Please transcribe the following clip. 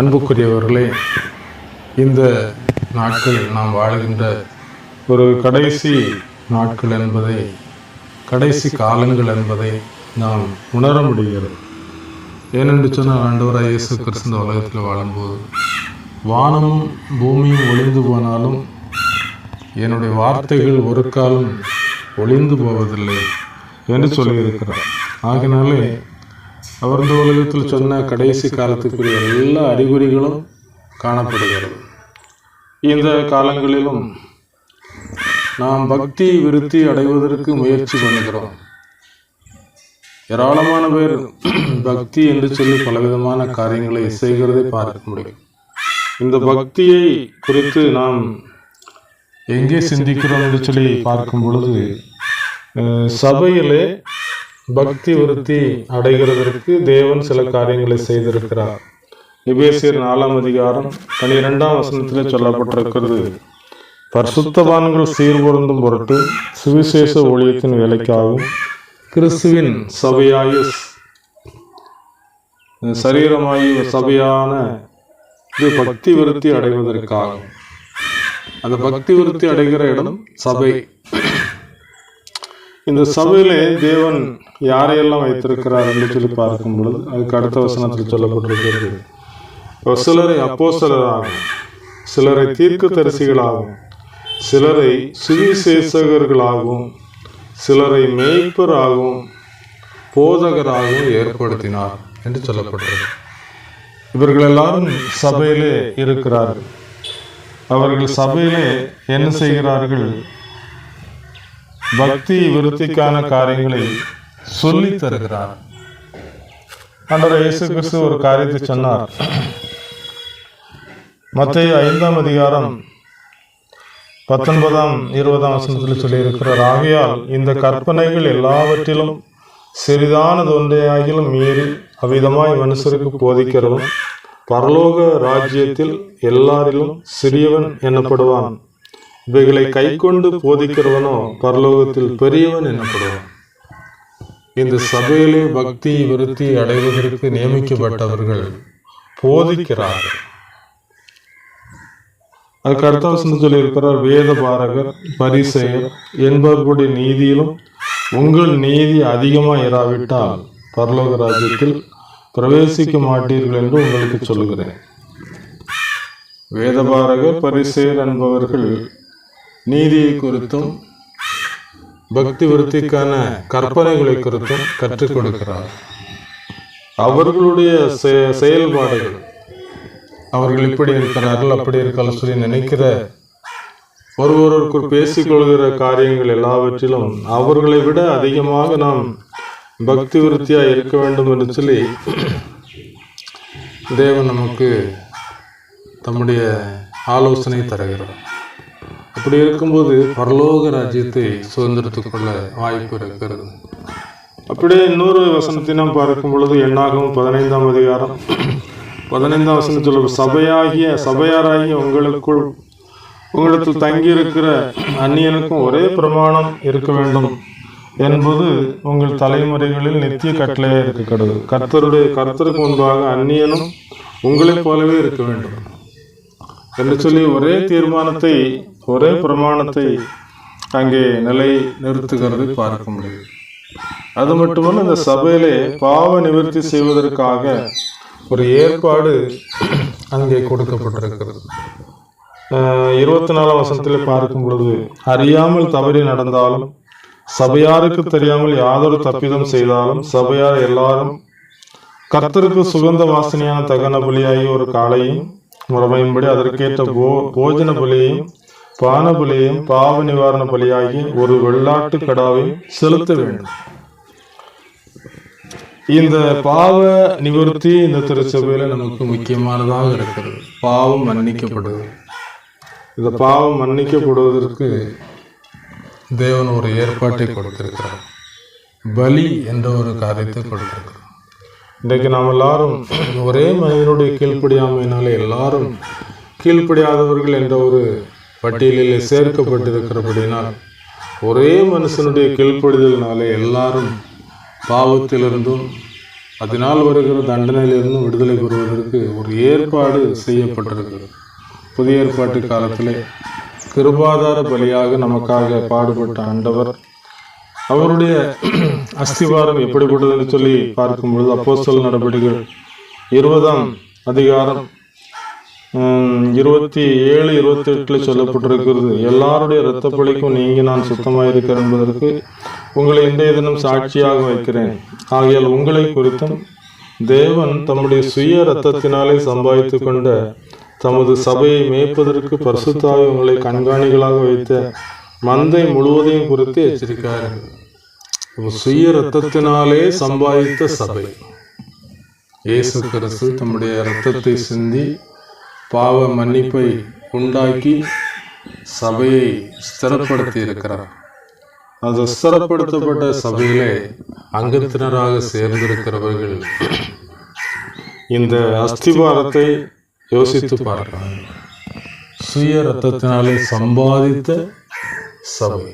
அன்புக்குரியவர்களே இந்த நாட்கள் நாம் வாழ்கின்ற ஒரு கடைசி நாட்கள் என்பதை கடைசி காலங்கள் என்பதை நாம் உணர முடிகிறது. ஏனென்று சொன்னால் ஆண்டவராக இயேசு கிறிஸ்து இந்த உலகத்தில் வாழும்போது வானமும் பூமியும் ஒளிந்து போனாலும் என்னுடைய வார்த்தைகள் ஒரு காலம் ஒளிந்து போவதில்லை என்று சொல்லியிருக்கிறார். ஆகினாலே அவர் இந்த உலகத்தில் சொன்ன கடைசி காலத்துக்குரிய எல்லா அறிகுறிகளும் காணப்படுகிறது. இந்த காலங்களிலும் நாம் பக்தி விருத்தி அடைவதற்கு முயற்சி பண்ணுகிறோம். ஏராளமான பேர் பக்தி என்று சொல்லி பலவிதமான காரியங்களை செய்கிறதை பார்க்க முடியும். இந்த பக்தியை குறித்து நாம் எங்கே சிந்திக்கிறோம் என்று சொல்லி பார்க்கும் பொழுது சபையிலே பக்தி விருத்தி அடைகிறதற்கு தேவன் சில காரியங்களை செய்திருக்கிறார். எபேசியர் நாலாம் அதிகாரம் பனிரெண்டாம் வசனத்தில் சொல்லப்பட்டிருக்கிறது. பரிசுத்தவான்கள் சீர்பொருந்தும் பொருட்டு சுவிசேஷ ஊழியத்தின் வேலைக்காகவும் கிறிஸ்துவின் சபையாய சரீரமாயி சபையான இது பக்தி விருத்தி அடைவதற்காகும் அந்த பக்தி விருத்தி அடைகிற இடம் சபை. இந்த சபையிலே தேவன் யாரையெல்லாம் வைத்திருக்கிறார் என்று சொல்லி பார்க்கும் பொழுது அதுக்கு அடுத்த வசனத்தில் சொல்லப்பட்டிருக்கிறது. ஒரு சிலரை அப்போஸ்தலராகும் சிலரை தீர்க்கதரிசிகளாகும் சிலரை சுவிசேஷகர்களாகவும் சிலரை மேய்ப்பராகவும் போதகராகவும் ஏற்படுத்தினார் என்று சொல்லப்பட்டது இவர்கள் எல்லாரும் சபையிலே இருக்கிறார்கள். அவர்கள் சபையிலே என்ன செய்கிறார்கள்? பக்தி விருத்திக்கான காரியங்களை சொல்லி தருகிறார் அன்றரை இயேசு கிறிஸ்து ஒரு காரியத்தை சொன்னார். மத்திய ஐந்தாம் அதிகாரம் பத்தொன்பதாம் இருபதாம் வசனத்தில் சொல்லியிருக்கிறார் ஆகையால் இந்த கற்பனைகள் எல்லாவற்றிலும் சிறிதானது ஒன்றையாகிலும் மீறி அவ்விதமாய் மனுஷருக்கு போதிக்கிறவன் பரலோக ராஜ்யத்தில் எல்லாரிலும் சிறியவன் எனப்படுவான். இவைகளை கை கொண்டு போதிக்கிறவனோ பரலோகத்தில் பெரியவன் எனப்படுவான். இந்த சபையிலே பக்தி விருத்தி அடைவதற்கு நியமிக்கப்பட்டவர்கள் போதிக்கிறார்கள். அதுக்கு அடுத்த சொல்லியிருக்கிறார் வேத பாரகர் பரிசெயர் என்பவர்களுடைய நீதியிலும் உங்கள் நீதி அதிகமாக இராவிட்டால் பரலோக ராஜ்யத்தில் பிரவேசிக்க மாட்டீர்கள் என்று உங்களுக்கு சொல்லுகிறேன். வேதபாரகர் பரிசேர் என்பவர்கள் நீதியை குறித்தும் பக்தி விருத்திக்கான கற்பனைகளை குறித்தும் கற்றுக் கொடுக்கிறார் அவர்களுடைய செயல்பாடுகள் அவர்கள் இப்படி இருக்கிறார்கள் அப்படி இருக்கலாம் சொல்லி நினைக்கிற ஒருவருக்குள் பேசிக்கொள்கிற காரியங்கள் எல்லாவற்றிலும் அவர்களை விட அதிகமாக நாம் பக்தி விருத்தியாக இருக்க வேண்டும் என்று சொல்லி தேவன் நமக்கு தம்முடைய ஆலோசனை தருகிறார். அப்படி இருக்கும்போது பரலோக ராஜ்யத்தை சுதந்திரத்துக் கொள்ள வாய்ப்பு இருக்கிறது. அப்படியே இன்னொரு வசனத்தை நாம் பார்க்கும் பொழுது எண்ணாகவும் பதினைந்தாம் அதிகாரம். பதினைந்தாம் வசனத்தில் சபையாகிய சபையாராகிய உங்களுக்குள் உங்களிடத்தில் தங்கியிருக்கிற அந்நியனுக்கும் ஒரே பிரமாணம் இருக்க வேண்டும் என்பது உங்கள் தலைமுறைகளில் நித்திய கட்டளையாக இருக்கக்கூடாது கர்த்தருடைய கர்த்தருக்கு முன்பாக அந்நியனும் உங்களைப் போலவே இருக்க வேண்டும். என்று சொல்லி ஒரே தீர்மானத்தை ஒரே பிரமாணத்தை அங்கே நிலை நிறுத்துகிறது பார்க்க முடியும். அது மட்டுமல்ல இந்த சபையிலே பாவ நிவர்த்தி செய்வதற்காக ஒரு ஏற்பாடு அங்கே கொடுக்கப்பட்டிருக்கிறது. இருபத்தி நாலாம் வசனத்தில் பார்க்கும் பொழுது அறியாமல் தவறி நடந்தாலும் சபையாருக்கு தெரியாமல் யாதொரு தப்பிதம் செய்தாலும் சபையார் எல்லாரும் கர்த்தருக்கு சுகந்த வாசனையான தகன பலியாகி ஒரு காளையும் முறைமையின்படி அதற்கேற்ற போ போஜன பலியையும் பானபலியையும் பாவ நிவாரண பலியாகி ஒரு வெள்ளாட்டு கடாவையும் செலுத்த வேண்டும். இந்த பாவ நிவர்த்தி இந்த திருச்சபையில நமக்கு முக்கியமானதாக இருக்கிறது. பாவம் மன்னிக்கப்படுது. இந்த பாவம் மன்னிக்கப்படுவதற்கு தேவன் ஒரு ஏற்பாட்டை கொடுத்திருக்கிறார். பலி என்ற ஒரு காரியத்தை கொடுத்திருக்கிறார். இன்றைக்கு நாம் எல்லாரும் ஒரே மனிதனுடைய கீழ்ப்படியாமையினால எல்லாரும் கீழ்ப்படியாதவர்கள் என்ற ஒரு பட்டியலில் சேர்க்கப்பட்டிருக்கிறபடினால் ஒரே மனுஷனுடைய கீழ்ப்படிதலினாலே எல்லாரும் பாவத்திலிருந்தும் அதனால் வருகிற தண்டனையிலிருந்தும் விடுதலை பெறுவதற்கு ஒரு ஏற்பாடு செய்யப்பட்டிருக்கிறது. புதிய ஏற்பாட்டு காலத்திலே கிருபாதார பலியாக நமக்காக பாடுபட்ட ஆண்டவர் அவருடைய அஸ்திவாரம் எப்படிப்பட்டதுன்னு சொல்லி பார்க்கும்பொழுது அப்போஸ்தல நடவடிக்கைகள் இருபதாம் அதிகாரம் இருபத்தி ஏழு இருபத்தி எட்டுல சொல்லப்பட்டிருக்கிறது. எல்லாருடைய இரத்த பலிக்கும் நீங்கி நான் சுத்தமாக இருக்கிறேன் என்பதற்கு உங்களை இன்றைய தினம் சாட்சியாக வைக்கிறேன். ஆகையால் உங்களை குறித்தும் தேவன் தம்முடைய சுய இரத்தத்தினாலே சம்பாதித்து கொண்ட தமது சபையை மேய்ப்பதற்கு பரிசுத்தாய் உங்களை கண்காணிகளாக வைத்த மந்தை முழுவதையும் குறித்து எச்சரிக்கிறார்கள் சுய இரத்தத்தினாலே சம்பாதித்த சபை. இயேசு கிறிஸ்து தம்முடைய இரத்தத்தை சிந்தி பாவ மன்னிப்பை உண்டாக்கி சபையை ஸ்திரப்படுத்தி இருக்கிறார் அந்த ஸ்திரப்படுத்தப்பட்ட சபையிலே அங்கத்தினராக சேர்ந்திருக்கிறவர்கள் இந்த அஸ்திபாரத்தை யோசித்து பார்க்கிறார்கள் சுய ரத்தத்தினாலே சம்பாதித்த சபை.